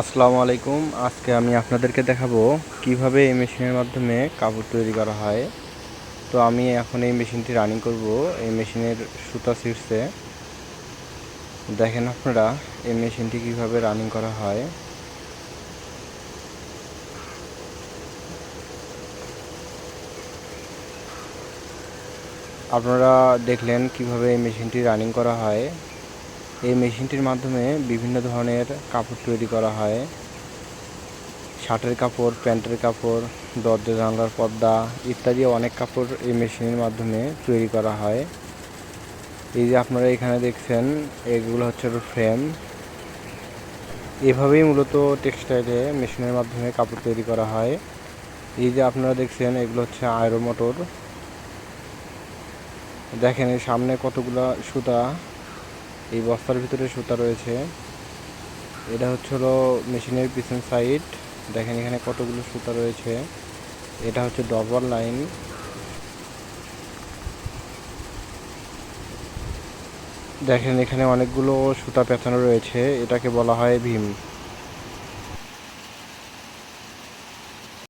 আসসালামু আলাইকুম। আজকে আমি আপনাদেরকে দেখাবো কীভাবে এই মেশিনের মাধ্যমে কাপড় তৈরি করা হয়। তো আমি এখন এই মেশিনটি রানিং করব। এই মেশিনের সুতা ছিঁড়ছে। দেখেন আপনারা, এই মেশিনটি কীভাবে রানিং করা হয়। আপনারা দেখলেন কীভাবে এই মেশিনটি রানিং করা হয়। এই মেশিনটির মাধ্যমে বিভিন্ন ধরনের কাপড় তৈরি করা হয়। শার্টের কাপড়, প্যান্টের কাপড়, দরজা, জানলার পর্দা ইত্যাদি অনেক কাপড় এই মেশিনের মাধ্যমে তৈরি করা হয়। এই যে আপনারা এখানে দেখছেন, এগুলো হচ্ছে ফ্রেম। এভাবেই মূলত টেক্সটাইলে মেশিনের মাধ্যমে কাপড় তৈরি করা হয়। এই যে আপনারা দেখছেন, এগুলো হচ্ছে আয়রো মোটর। দেখেন এই সামনে কতগুলো সুতা এই বস্তার ভিতরে সুতা রয়েছে। এটা হচ্ছে হলো মেশিনের পিছন সাইড দেখেন এখানে কতগুলো সুতা রয়েছে। এটা হচ্ছে ডবল লাইন দেখেন এখানে অনেকগুলো সুতা পেঁচানো রয়েছে। এটাকে বলা হয় ভীম।